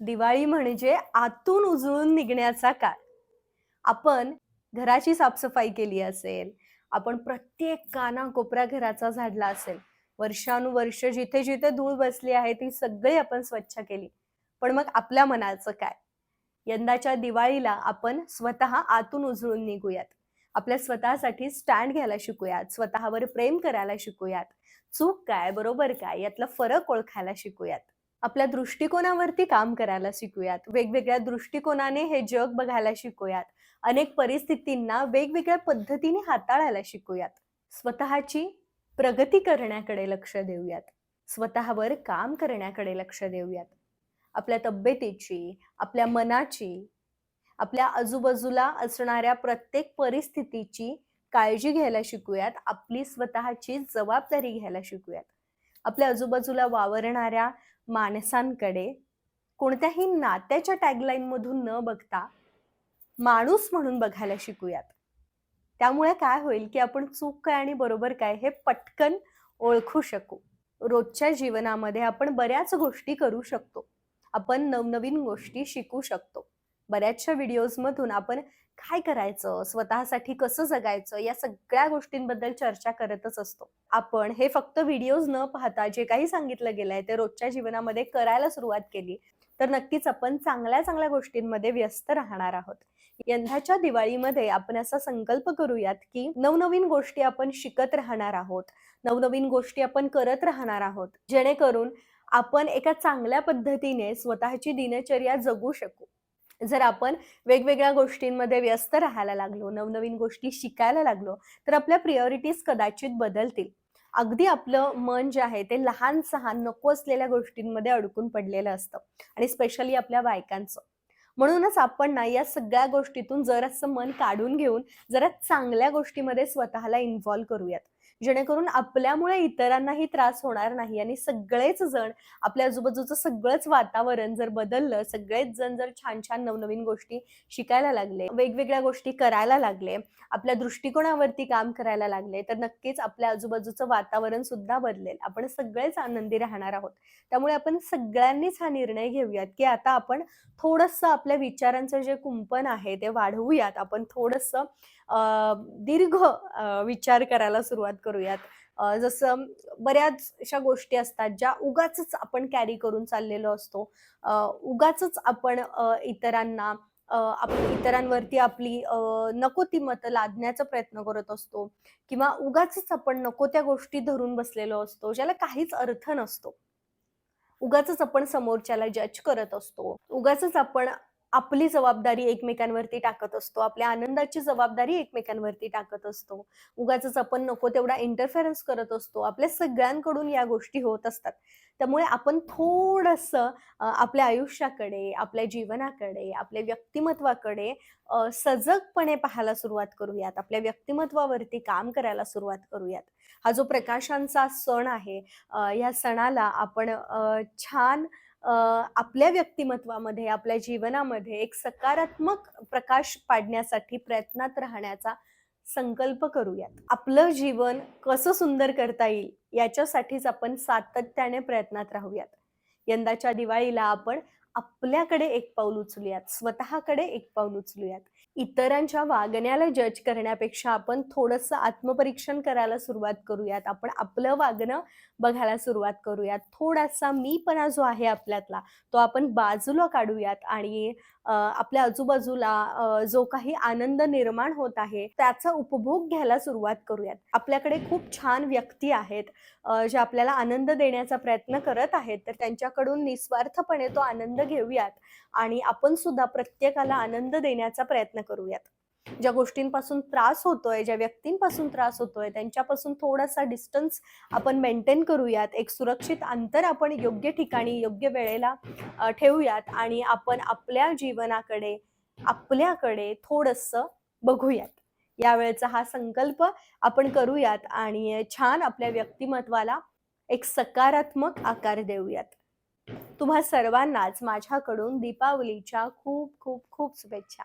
दिवाळी म्हणजे आतून उजळून निघण्याचा काळ. आपण घराची साफसफाई केली असेल आपण प्रत्येक काना कोपऱ्या घराचा झाडला असेल वर्षानुवर्ष जिथे जिथे धूळ बसली आहे ती सगळी आपण स्वच्छ केली. पण मग आपल्या मनाचं काय? यंदाच्या दिवाळीला आपण स्वतः आतून उजळून निघूयात. आपल्या स्वतःसाठी स्टँड घ्यायला शिकूयात स्वतःवर प्रेम करायला शिकूयात. चूक काय बरोबर काय यातला फरक ओळखायला शिकूयात. आपल्या दृष्टिकोनावरती काम करायला शिकूयात. वेगवेगळ्या दृष्टिकोनाने हे जग बघायला शिकूयात. अनेक परिस्थितींना वेगवेगळ्या पद्धतीने हाताळायला शिकूयात. स्वतःची प्रगती करण्याकडे लक्ष देऊयात. स्वतःवर काम करण्याकडे लक्ष देऊयात. आपल्या तब्येतीची आपल्या मनाची आपल्या आजूबाजूला असणाऱ्या प्रत्येक परिस्थितीची काळजी घ्यायला शिकूयात. आपली स्वतःची जबाबदारी घ्यायला शिकूयात. आपल्या आजूबाजूला वावरणाऱ्या माणसांकडे कोणत्याही नात्याच्या टॅगलाईन मधून न बघता माणूस म्हणून बघायला शिकूयात. त्यामुळे काय होईल की आपण चूक काय आणि बरोबर काय हे पटकन ओळखू शकू. रोजच्या जीवनामध्ये आपण बऱ्याच गोष्टी करू शकतो. आपण नवनवीन गोष्टी शिकू शकतो. बऱ्याचशा व्हिडिओजमधून आपण काय करायचं? स्वतःसाठी कसं जगायचं? या सगळ्या गोष्टींबद्दल चर्चा करतच असतो. आपण हे फक्त व्हिडिओज न पाहता जे काही सांगितलं गेलंय ते रोजच्या जीवनामध्ये करायला सुरुवात केली तर नक्कीच आपण चांगल्या चांगल्या गोष्टींमध्ये व्यस्त राहणार आहोत. यंदाच्या दिवाळीमध्ये आपण असा संकल्प करूयात की नवनवीन गोष्टी आपण शिकत राहणार आहोत. नवनवीन गोष्टी आपण करत राहणार आहोत. जेणेकरून आपण एका चांगल्या पद्धतीने स्वतःची दिनचर्या जगू शकू. जर आपण वेगवेगळ्या गोष्टींमध्ये व्यस्त राहायला लागलो नवनवीन गोष्टी शिकायला लागलो तर आपल्या प्रियॉरिटीज कदाचित बदलतील. अगदी आपलं मन जे आहे ते लहान सहान नको असलेल्या गोष्टींमध्ये अडकून पडलेलं असतं आणि स्पेशली आपल्या बायकांचं. म्हणूनच आपण ना या सगळ्या गोष्टीतून जरासं मन काढून घेऊन जरा चांगल्या गोष्टीमध्ये स्वतःला इन्व्हॉल्व करूयात. जेणेकरून आपल्यामुळे इतरांनाही त्रास होणार नाही आणि सगळेच जण आपल्या आजूबाजूचं सगळंच वातावरण जर बदललं सगळेच जण जर छान छान नवनवीन गोष्टी शिकायला लागले वेगवेगळ्या गोष्टी करायला लागले आपल्या दृष्टिकोनावरती काम करायला लागले तर नक्कीच आपल्या आजूबाजूचं वातावरण सुद्धा बदलेल. आपण सगळेच आनंदी राहणार आहोत. त्यामुळे आपण सगळ्यांनीच हा निर्णय घेऊयात की आता आपण थोडंसं आपल्या विचारांचं जे कुंपण आहे ते वाढवूयात. आपण थोडंसं दीर्घ विचार करायला सुरुवात करूयात. जसं बऱ्याच अशा गोष्टी असतात ज्या उगाच आपण कॅरी करून चाललेलो असतो. उगाच आपण इतरांना आपण इतरांवरती आपली नको ती मतं लादण्याचा प्रयत्न करत असतो. किंवा उगाच आपण नको त्या गोष्टी धरून बसलेलो असतो ज्याला काहीच अर्थ नसतो. उगाच आपण समोरच्याला जज करत असतो. उगाच आपण आपली जबाबदारी एकमेकांवरती टाकत असतो. आपल्या आनंदाची जबाबदारी एकमेकांवरती टाकत असतो. उगाच आपण नको तेवढा इंटरफेरन्स करत असतो. आपल्या सगळ्यांकडून या गोष्टी होत असतात. त्यामुळे आपण थोडस आपल्या आयुष्याकडे आपल्या जीवनाकडे आपल्या व्यक्तिमत्वाकडे सजगपणे पाहायला सुरुवात करूयात. आपल्या व्यक्तिमत्वावरती काम करायला सुरुवात करूयात. हा जो प्रकाशांचा सण आहे या सणाला आपण छान आपल्या व्यक्तिमत्वामध्ये आपल्या जीवनामध्ये एक सकारात्मक प्रकाश पाडण्यासाठी प्रयत्नात राहण्याचा संकल्प करूयात. आपलं जीवन कसं सुंदर करता येईल याच्यासाठीच आपण सातत्याने प्रयत्नात राहूयात. यंदाच्या दिवाळीला आपण आपल्याकडे एक पाऊल उचलूयात स्वतःकडे एक पाऊल उचलूयात. इतरांच्या वागण्याला जज करण्यापेक्षा आपण थोडंसं आत्मपरीक्षण करायला सुरुवात करूयात. आपण आपलं वागणं बघायला सुरुवात करूयात. थोडासा मीपणा जो आहे आपल्यातला तो आपण बाजूला काढूयात आणि आपल्या आजूबाजूला जो काही आनंद निर्माण होत आहे त्याचा उपभोग घ्यायला सुरुवात करूयात. आपल्याकडे खूप छान व्यक्ती आहेत जे आपल्याला आनंद देण्याचा प्रयत्न करत आहेत तर त्यांच्याकडून निस्वार्थपणे तो आनंद घेऊयात आणि आपण सुद्धा प्रत्येकाला आनंद देण्याचा प्रयत्न करूयात. ज्या गोष्टींपासून त्रास होतोय ज्या व्यक्तींपासून त्रास होतोय त्यांच्यापासून थोडासा डिस्टन्स आपण मेंटेन करूयात. एक सुरक्षित अंतर आपण योग्य ठिकाणी योग्य वेळेला ठेवूयात आणि आपण आपल्या जीवनाकडे आपल्याकडे थोडंसं बघूयात. यावेळेचा हा संकल्प आपण करूयात आणि छान आपल्या व्यक्तिमत्वाला एक सकारात्मक आकार देऊयात. तुम्हा सर्वांनाच माझ्याकडून दीपावलीच्या खूप खूप खूप शुभेच्छा.